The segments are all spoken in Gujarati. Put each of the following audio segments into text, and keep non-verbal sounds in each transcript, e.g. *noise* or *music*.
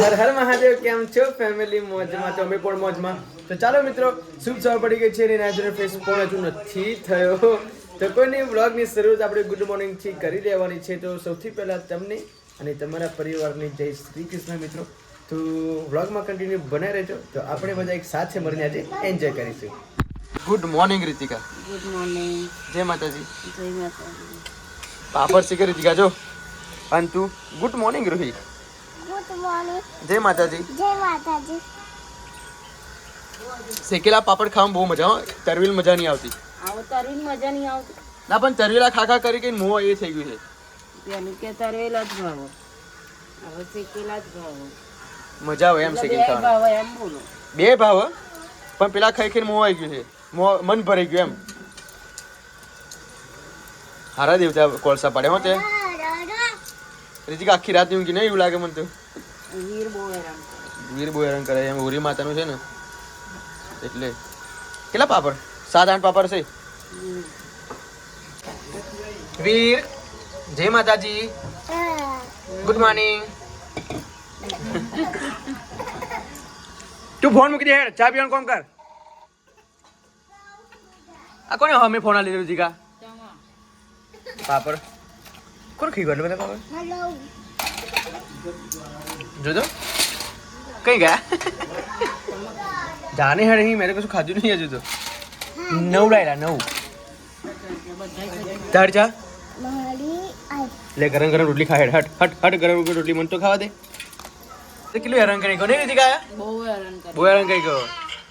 હર હર મહાદેવ કેમ છો ફેમિલી મોજમાં તો અમે પણ મોજમાં? તો ચાલો મિત્રો શુભ સવાર પડી ગઈ છે અને રાજનો ફેસ પણ હજુ નથી થયો. તો કોઈની વ્લોગની શરૂઆત આપણે ગુડ મોર્નિંગથી કરી દેવાની છે. તો સૌથી પહેલાં તમને અને તમારા પરિવારની જય શ્રી કૃષ્ણ મિત્રો. તો વ્લોગમાં કન્ટિન્યુ બનાવી રહેજો. તો આપણે બધા એક સાથે મળીને આજે એન્જોય કરીશું. Good morning Ritika good morning જય માતાજી. જય માતાજી. પાપડ શીખે રીતિકા જો. અને તું good morning Roohi good morning જય માતાજી. જય માતાજી. શેકેલા પાપડ ખાવામાં બહુ મજા આવે. તરવીલ મજા નહીં આવતી. આવો તરવીલ મજા નહીં આવતી. ના પણ તરવેલા ખાખા કરી કે મોં એ થઈ ગયું છે. પેલું કે તરવેલા જ ભાવો. હવે શેકેલા જ ભાવો. મજા આવે એમ શેકેલ ખાવાનું. એમ બોલો. બે ભાવ હો. પણ પેલા ખાઈ ખાઈને મોં આવી ગયું છે. મોં- મન ભરાઈ ગયું એમ. હારા દેવતા કોલસા પડે હો તે. રીતિકા આખી રાત ઊંઘી નહીં એવું લાગે મને તો? વીર બહુ હેરાન કરે. વીર બહુ હેરાન કરે એમ હોરી માતાનું છે ને? એટલે. કેટલા પાપડ? સાત આઠ પાપડ છે. વીર જય માતાજી. ગુડ મોર્નિંગ તું ફોન મૂકી દે હેડ ચા પીવાનું કોમ કર. આ કોને હમે ફોન આલી દીધું જીગા? પાપડ. કોણ ખી ગયું બધા પાપડ? હેલો જોજો કઈ ગયા જાને હેડ અહીં મેરે કશું ખાધું નહીં હજુ તો નવ લાયલા નવ તાર ચા મારી આઈ લે ગરમ ગરમ રોટલી ખા હેડ હટ હટ હટ ગરમ ગરમ રોટલી મને તો ખાવા દે તે કેટલું હેરાન કરી ગયો નહીં રીતિ ગયા બહુ હેરાન કરે બહુ હેરાન કરી ગયો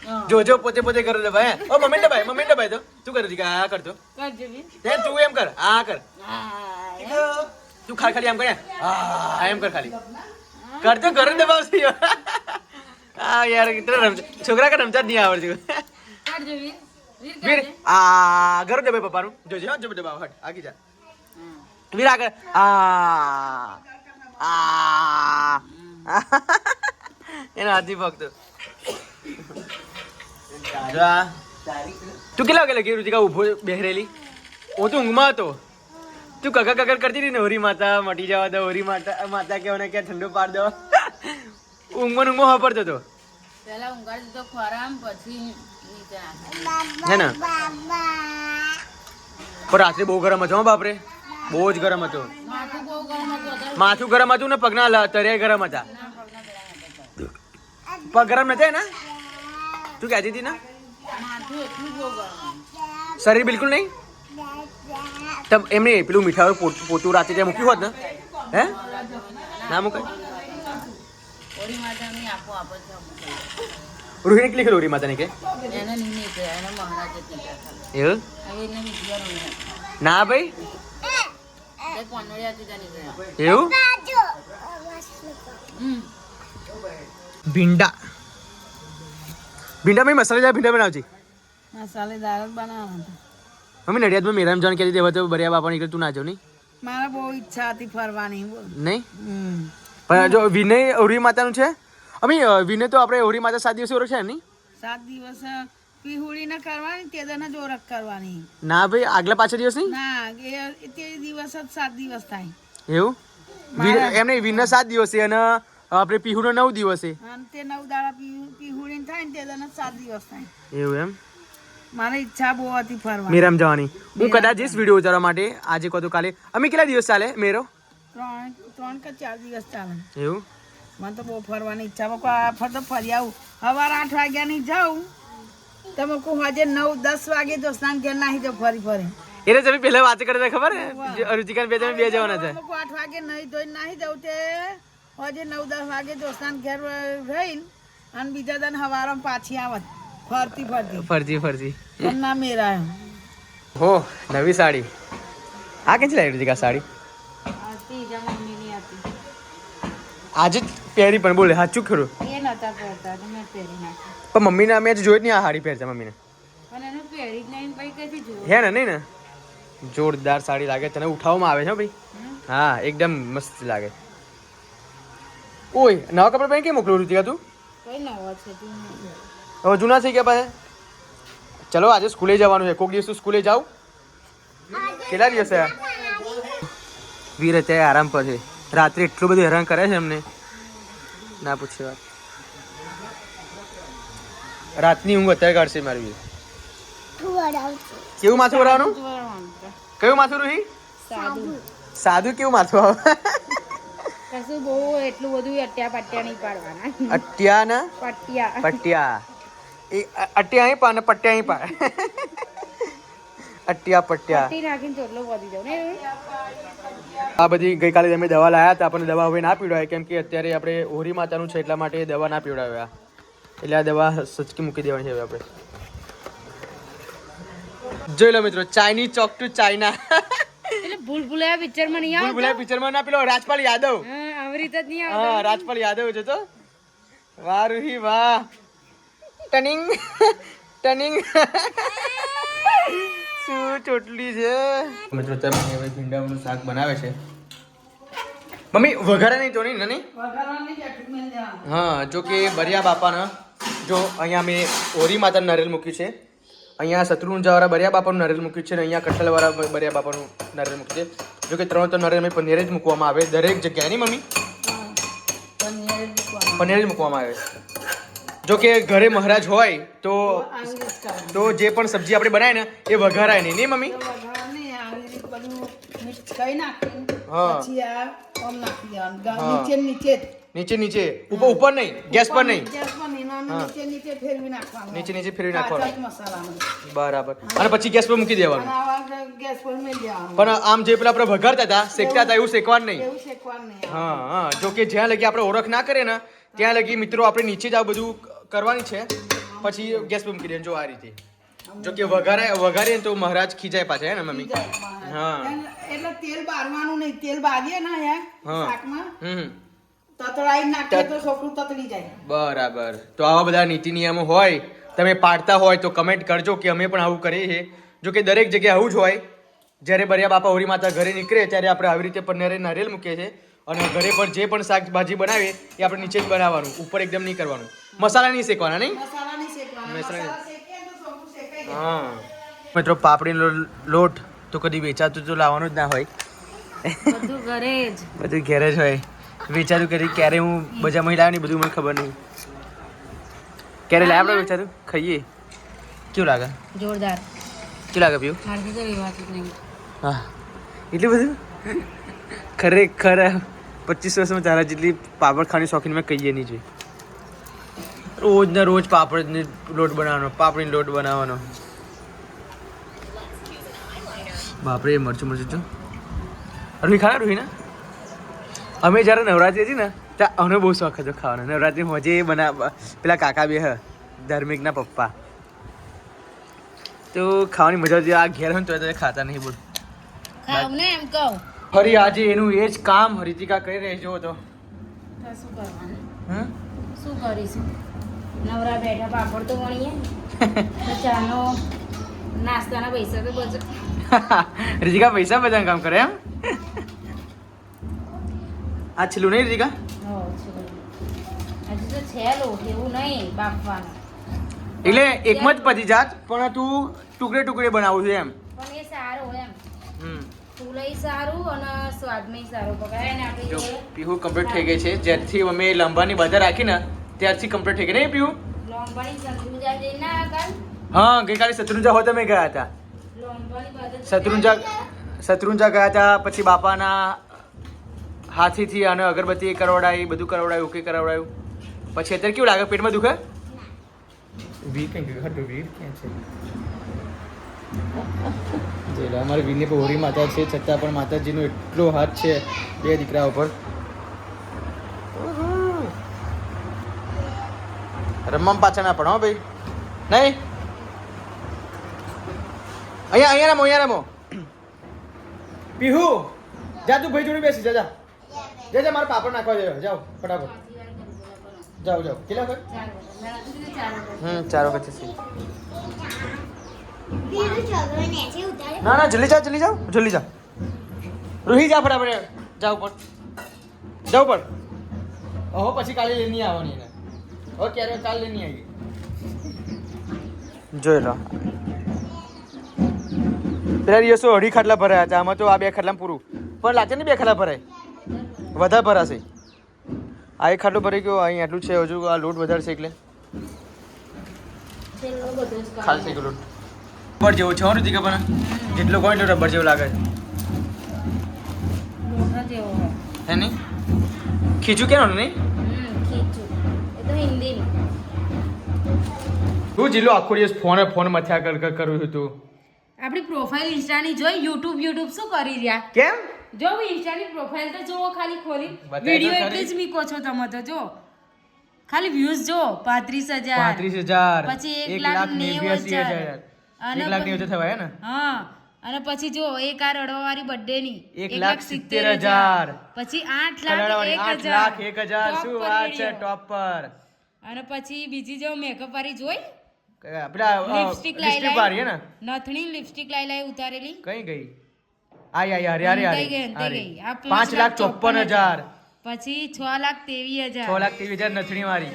હા. જો જો પોતે પોતે કરે લે ભાઈ ઓ મમ્મી ને ભાઈ મમ્મી ને ભાઈ તો તું કરે છે કે આ કરતો કરજે વીર. તે તું એમ કર આ કર હા, એમ. તું ખાલી ખાલી આમ કરે હા એમ કર ખાલી. કરતો ઘરે દબાવશે આ યાર કેટલા રમ છોકરા કે રમતા જ નહીં આવડતું વીર. આ ઘર દબાઈ પપ્પાનું. જોજે હા જો દબાવ હટ આગી જા. હા. વીર આગળ આ આ એના હાથી ભક્ત તું કેટલા વાગે લગી રૂચિકા ઊભો બેહરેલી? હું તો ઊંઘમાં હતો. તું કગર કગર કરતી હતી ને હોરી માતા મટી જવા દો હોરી માતા માતા કે મને ક્યાં ઠંડુ પાડ દો. ઊંઘમાં ઊંઘો હપડતો હતો પહેલા ઊંઘાડી દીધો ખોરામ પછી હે ને? પણ રાત્રે બહુ ગરમ હતો બાપરે. બહુ જ ગરમ હતો. માથું ગરમ હતું ને પગના તરિયા ગરમ હતા. પગ ગરમ નથી ને તું કહેતી હતી ને? શરીર બિલકુલ નહીં? તમ, એમને પેલું મીઠાઈ પોત- રાતે ત્યાં મૂક્યું હોત ને હે ના મૂકાય રોહિણી કેટલી ખરી માતાની કે. એવું. ના ભાઈ. એવું ભીંડા ભીંડા ભાઈ મસાલેદાર ભીંડા બનાવજી મસાલેદાર જ બનાવવાના મમ્મી નડિયાદમાં મેરામ જાણ કહેતી દેવા તો બરિયા બાપા નીકળે તું ના જાવ નહીં? મારે બહુ ઈચ્છા હતી ફરવાની નહીં? પણ જો વિનય ઓરી માતાનું છે? અમે વિનય તો આપણે ઓરી માતા સાત દિવસ ઓળખ છે નહીં? સાત દિવસ પીહુડી ના કરવાની તે દને જોરક કરવાની. ના ભાઈ આગલા પાછળ દિવસ નહીં? ના એ તે દિવસ જ સાત દિવસ થાય. એવું? એમને વિનના સાત દિવસે અને આપણે પીહુડો નવ દિવસે. અને તે નવ દાડા પીહુ પીહુડી થાય ને તે દને સાત દિવસ થાય. એવું એમ? મારે ઈચ્છા બહુ હતી ફરવા મેરામ જવાની. હું કદાચ જઈશ વીડિયો ઉતારવા માટે આજે કહો તો કાલે અમે કેટલા દિવસ ચાલે મેરો? ત્રણ ત્રણ કે ચાર દિવસ ચાલે. એવું? મને તો બહુ ફરવાની ઈચ્છા બકો આ ફરતો ફરી આવું. સવાર આઠ વાગ્યાની જાઉં. તમે કહું આજે નવ દસ વાગે તો સ્નાન ઘેર નાખી તો ફરી ફરી. એટલે તમે પહેલા વાત કરતા ખબર રુચિકા બે તમે બે જવાના છે. આઠ વાગે નહીં ધોઈ નાહી દઉં તે. આજે નવ દસ વાગે દોસ્તાન ઘેર રહીને અને બીજા દન હવારમાં પાછી આવત. ફરતી ફરતી. ફરજી ફરજી. ના મેરા હો નવી સાડી. આ ક્યાંથી લાવી હતી જ્યાં સાડી આજે જ પહેરી પણ બોલે સાચું ખરું? એ નતા પહેરતા તો મેં પહેરી નાખી. પણ મમ્મીને અમે જ જોઈ જ નહીં આ સાડી પહેરતા મમ્મીને. પણ એને પહેરી જ નહીં પછી કઈથી જોયું હે ને નહીં ને? જોરદાર સાડી લાગે તને ઉઠાવવામાં આવે છે ભાઈ. હા એકદમ મસ્ત લાગે. ઓય નવા કપડા પહેરી કેમ મોકલું રૂતિકા તું? કઈ નવા છે. હવે જૂના થઈ ગયા પાસે ચલો આજે સ્કૂલે જવાનું છે. કોઈક દિવસ સ્કૂલે જાવ કેટલા દિવસે વીર અત્યારે આરામ પર છે. રાત્રે એટલું બધું હેરાન કરે છે એમને. ના પૂછે વાત. રાતની ઊંઘ અત્યારે કાઢશે મારી કેવું માથું ભરાવાનું કયું માથું રૂહી? સાદું. કેવું માથું આવે? કશું બહુ એટલું બધું અટ્યા પટ્યા નહીં પાડવાના. અટ્યા ના પટ્યા. પટ્યા. એ અટિયા અહીં પા ને પટ્યા અહીં પા. અટિયા પટ્યા પટ્ટી નાખીને ચોટલો વધી જાવ ને. આ બધી ગઈકાલે અમે દવા લાયા હતા આપણને દવા હવે ના પીવડાય કેમ કે અત્યારે આપણે હોરી માતાનું છે એટલા માટે દવા ના પીવડાવ્યા. એટલે આ દવા સચકી મૂકી દેવાની છે હવે આપણે. જોઈ લો મિત્રો ચાઇનીઝ ચોક ટુ ચાઇના. એટલે ભૂલ ભૂલાયા પિક્ચરમાં નહીં ભૂલ ભૂલાય પિક્ચરમાં ના પેલો રાજપાલ યાદવ. હા આવી રીતે જ નહીં હા રાજપાલ યાદવ જોતો વાહ રૂહી વાહ. ટનિંગ. ટનિંગ. શું ચોટલી છે? મિત્રો તમે હવે ભીંડાનું શાક બનાવે છે. મમ્મી વઘારે નહીં તો નહીં નહીં મેં દેવાનું હા જો કે બરિયા બાપાના જો અહીંયા મેં ઓરી માતાનું નારિયેલ મૂક્યું છે. અહીંયા શત્રુંજાવાળા બરિયા બાપાનું નારિયેલ મૂક્યું છે અને અહીંયા કઠલવાળા બરિયા બાપાનું નારિયેલ મૂક્યું છે. જો કે ત્રણ ત્રણ નારિયેલ મેં પનીર જ મૂકવામાં આવે. દરેક જગ્યાએ નહીં મમ્મી? પનીર જ પનીર જ મૂકવામાં આવે. જો કે ઘરે મહારાજ હોય તો તો જે પણ સબ્જી આપણે બનાવીએ ને એ વઘારાય નહીં. નહીં મમ્મી? કરી. નીચે નીચે ઉપર ઉપર નહીં ગેસ પર નહીં. નીચે નીચે ફેરવી નાખવાનું. બરાબર. અને પછી ગેસ પર મૂકી દેવાનું. પણ આમ જે પેલા આપણે વઘારતા હતા શેકતા હતા એવું શેકવાનું નહીં. હા હા. જો કે જ્યાં લગી આપણે ઓળખ ના કરીએ ને ત્યાં લગી મિત્રો આપણે નીચે જ આ બધું કરવાની છે. પછી ગેસ બંધ કરી જો આ રીતે. જો કે વઘારે વઘારીએ તો મહારાજ ખીજાય પાછા હે ને મમ્મી? હા. એટલે તેલ બારવાનું નહીં તેલ બારીએ ને યાર હા. શાકમાં. હમ તતડાઈ નાખીએ તો છોકરું તતડી જાય. બરાબર. તો આવા બધા નીતિ નિયમો હોય તમે પાડતા હોય તો કમેન્ટ કરજો કે અમે પણ આવું કરીએ છીએ. જો કે દરેક જગ્યાએ આવું જ હોય. જ્યારે બરિયા બાપા હોરી માતા ઘરે નીકળે ત્યારે આપણે આવી રીતે પણ નારિયેલ નારિયેલ મૂકીએ છીએ અને ઘરે પર જે પણ શાકભાજી બનાવીએ એ આપણે નીચે જ બનાવવાનું ઉપર એકદમ નહીં કરવાનું. મસાલા નહીં શેકવાના નહીં? હા. મિત્રો પાપડીનો લોટ તો કદી વેચાતું તો લાવવાનું જ ના હોય. બધું ઘરે જ. બધું ઘેરે જ હોય. વેચાતું કરી ક્યારે હું બજારમાં લાવ્યો નહીં બધું મને ખબર નહીં. ક્યારે લાવ્યા આપણે વેચાતું? ખાઈએ. કેવું લાગે? જોરદાર. કેવું લાગે પીવું હા. એટલું બધું? ખરેખર પચીસ વર્ષમાં તારા જેટલી પાપડ ખાવાની શોખીન મેં કહીએ નહીં જોઈ રોજ ને રોજ પાપડની લોટ બનાવવાનો, પાપડીનો લોટ બનાવવાનો. બાપરે, મરચું મરચું જો. રોહી ખાના રોહી ને અમે જ્યારે નવરાત્રી હતી ને, ત્યાં અમને બહુ શોખ હતો ખાવાનો. નવરાત્રી મજે બના, પેલા કાકા બે હ, ધાર્મિકના પપ્પા. તો ખાવાની મજા આવતી, આ ઘેર હોય તો ખાતા નહીં બોલ. ખાવ ને એમ કહું. ફરી આજે એનું એ જ કામ હરિતિકા કરી રહી જો તો. શું કરવાનું? હમ? શું કરીશું? નવરા બેઠા પાપડ તો વણીએ. ચાનો નાસ્તાના પૈસા તો બચે. *laughs* રીતિકા પૈસા બધા કામ કરે એમ? આ છેલ્લું નહીં રીતિકા હજી તો છેલો એવું નહીં બાફવાનું. એટલે એકમાં જ પતી જાત પણ તું ટુકડે ટુકડે બનાવું છું એમ. પણ એ સારું એમ. ફૂલય સારું અને સ્વાદમાં સારું પકાય. ને આપણે પીહુ કમ્પ્લીટ થઈ ગઈ છે. જ્યારથી અમે લંબાની બધા રાખીને ત્યારથી કમ્પ્લીટ થઈ ગઈ. નહીં પીહુ? ના કાલ? હા ગઈકાલે શત્રુંજા હોય તમે ગયા હતા. શત્રુંજા શત્રુંજા ગયા હતા પછી બાપાના હાથીથી અને અગરબત્તી કરવડાવી બધું કરવડાયું ઓકે કરવડાયું. પછી અત્યારે કેવું લાગે? પેટમાં દુખે? વીર ક્યાં છે? *laughs* જોઈ લો અમારી પર હોરી માતા છે છતાં પણ માતાજીનો એટલો હાથ છે બે દીકરા ઉપર. રમવા પાછા ના પણ હો ભાઈ. નહીં? અહીંયા અહીંયા રમો અહીંયા રમો. પીહુ જા તું ભાઈ જોડે બેસી જા જા. જા જા મારા પાપડ નાખવા દેવા જાઓ ફટાફટ. જાઓ જાઓ. કેટલા કર હમ ચાર વખત છે. ને ના જલ્દી જાઓ જલ્દી જાઓ જલ્દી જાઓ રૂહી જા ફટાફટ જાઓ પણ જાઓ પણ ઓહો પછી કાલે લઈને આવવાની એને. હવે ક્યારે કાલે લઈને આવી જોઈ લો. પેલા દિવસો અઢી ખાટલા ભરાયા હતા. આમાં તો આ બે ખાટલા પૂરું. પણ લાગે ને બે ખાટલા ભરાય. વધારે ભરાશે. આ એક ખાટલો ભરી ગયો અહીં આટલું છે હજુ આ લોટ વધારે છે એટલે. ખાલી છે લોટ? રબર જેવો છે રુચિકા પણ જેટલો કોઈ એટલો રબર જેવો લાગે છે. હે નહીં ખીચું કેવાનું નહીં? તું જેટલો આખો દિવસ ફોને ફોન મથ્યા કર કર કર્યું હતું આપણી પ્રોફાઇલ ઇન્સ્ટાની જોઈ યુટ્યુબ યુટ્યુબ શું કરી રહ્યા? કેમ? જો ઇન્સ્ટાની પ્રોફાઇલ તો જોવો ખાલી ખોલી. વીડિયો એટલે જ મીકો છો તમે તો જો. ખાલી વ્યૂઝ જો 35000 35000 પછી 1 લાખ 90000 એક લાખની થવાય ને? હા અને પછી જો એક આ રડવાવાળી બર્થડે ની એક લાખ સિત્તેર હજાર. પછી આઠ લાખ એક હજાર. લાખ એક હજાર. શું વાત છે ટોપ પર અને પછી બીજી જો મેકઅપ વાળી જોઈ? લિપસ્ટિક લાઈ ને? નથણી લિપસ્ટિક લાઈ લાઈ ઉતારેલી. કઈ ગઈ? આ આઈ યાર યાર અંતાઈ ગઈ. આ પાંચ લાખ ચોપન હજાર. પછી છ લાખ તેવી છ હજાર લાખ ત્રેવીસ હજાર નથણી વાળી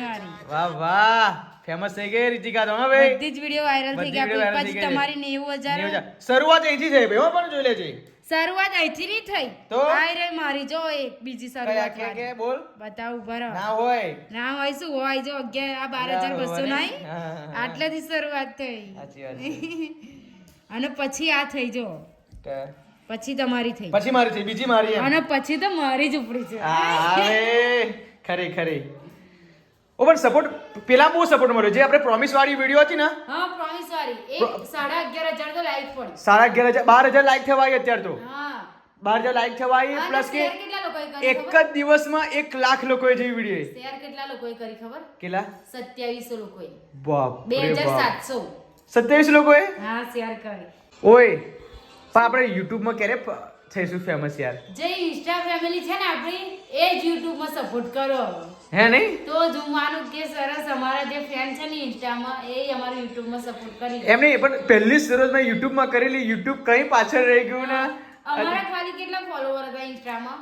વાળી વાહ વાહ. ફેમસ થઈ ગઈ રીતિકા તો ભાઈ. બધી જ વીડિયો વાયરલ થઈ ગયા પછી તમારી નેવું હજાર. શરૂઆત અહીંથી થઈ ભાઈ હો પણ જોઈ લેજે. શરૂઆત અહીંથી નહીં થઈ. તો? આઈ રે મારી જો એક બીજી શરૂઆત કે કે બોલ. બતાવ ઊભા ના હોય. ના હોય શું? હોય જો અગિયાર આ બાર હજાર ના બસો હોય. નહીં. આટલેથી શરૂઆત થઈ. સાચી વાત *laughs* અને પછી આ થઈ જો. કે પછી તમારી થઈ પછી મારી થઈ બીજી મારી અને પછી તો મારી જ ઉપડી છે. અરે ખરી ખરી. ઓ પણ સપોર્ટ પેલા બહુ સપોર્ટ મળ્યો. જે આપણે પ્રોમિસ વાળી વીડિયો હતી ને? હા પ્રોમિસ વાળી એક સાડા અગિયાર હજાર તો લાઈક પડી. સાડા અગિયાર હજાર બાર હજાર લાઈક થવા આવી અત્યારે તો. હા. બાર હજાર લાઈક થવા આવી પ્લસ કે એક જ દિવસમાં એક લાખ લોકોએ જોઈ વીડિયો શેર કેટલા લોકોએ કરી ખબર? કેટલા? સત્યાવીસો લોકોએ. બાપ. બે રે હજાર બાપ સાતસો. સત્યાવીસ લોકોએ? હા શેર કરી. ઓય. પણ આપણે યુટ્યુબમાં ક્યારે થઈશું ફેમસ યાર? જે ઇન્સ્ટા ફેમિલી છે ને આપણી એ જ યુટ્યુબમાં સપોર્ટ કરો હે નહીં? તો જોવાનું કે સરસ અમારા જે ફ્રેન્ડ છે ને ઇન્સ્ટામાં એ અમારું યુટ્યુબમાં સપોર્ટ કરી એમ નહીં પણ પહેલી જ શરૂઆત મેં યુટ્યુબમાં કરેલી યુટ્યુબ કઈ પાછળ રહી ગયું ને? અમારા ખાલી કેટલા ફોલોવર હતા ઇન્સ્ટામાં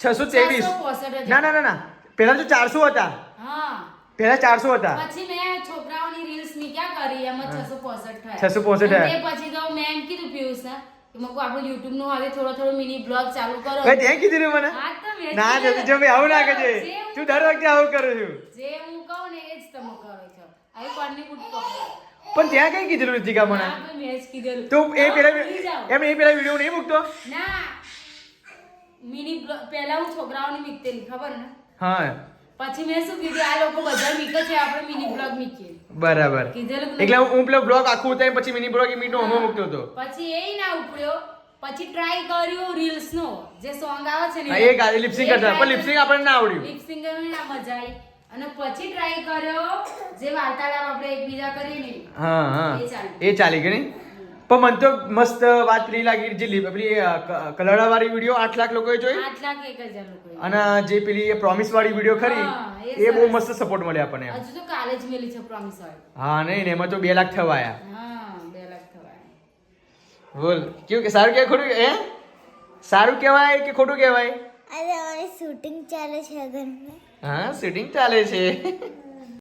છસો ત્રેવીસ. 665 ના ના ના ના. પહેલા તો ચારસો હતા. હા. પહેલા ચારસો હતા. પછી મેં છોકરાઓની રીલ્સની ક્યાં કરી? એમાં છસો પોસઠ થયા. છસો પોસઠ થયા. પછી તો મેં એમ કીધું પિયુષને કે મકુ આપણું યુટ્યુબ નો હવે થોડો થોડો મિની બ્લોગ ચાલુ કરો. ત્યાં કીધું રે મને? હા તો મેં ના કીધું. જો ભાઈ આવું ના કરજે તું દર વખતે આવું કરું છું. જે હું કહું ને એ જ તમે કરો છો. હવે કોણની પણ ત્યાં કઈ કીધેલું ઋતિકા મને? મેં જ કીધેલું. તો એ પેલા એમ એ પેલા વીડિયો નહીં મૂકતો? ના. મિની પહેલા હું છોકરાઓની મીકતેલી ખબર ને? હા. પછી મેં શું કીધું આ લોકો બધા મીકે છે આપણે મિની બ્લોગ મીકીએ. બરાબર. એટલે હું પેલો બ્લોગ આખું ઉતારી પછી મિની બ્લોગ મીટનો હોમો મૂક્યો હતો. પછી એ ના ઉપડ્યો. પછી ટ્રાય કર્યો રીલ્સ નો જે સોંગ આવે છે ને એ ગાડી લિપસિંગ કરતા, પણ લિપસિંગ આપણને ના આવડ્યું. લિપસિંગ ના મજા આવી. અને પછી ટ્રાય કર્યો જે વાર્તાલાપ આપણે એકબીજા કરીએ ને હા હા. એ ચાલી. ગઈ? પણ મને તો મસ્ત વાત પેલી લાગી જે લી- પેલી કલડા વાળી વીડિયો આઠ લાખ લોકોએ જોઈ. આઠ લાખ એક હજાર લોકો અને જે પેલી પ્રોમિસ વાળી વીડિયો ખરી એ બહુ મસ્ત સપોર્ટ મળે આપણને હજુ તો કાલે જ મેલી છે પ્રોમિસ વાળી હા નહીં ને એમાં તો બે લાખ થવા આયા હા બે લાખ થવાય. બોલ કેવું કે સારું કે ખોટું એ સારું કહેવાય કે ખોટું કહેવાય? અરે અમારી શૂટિંગ ચાલે છે ઘરમાં. હા શૂટિંગ ચાલે છે.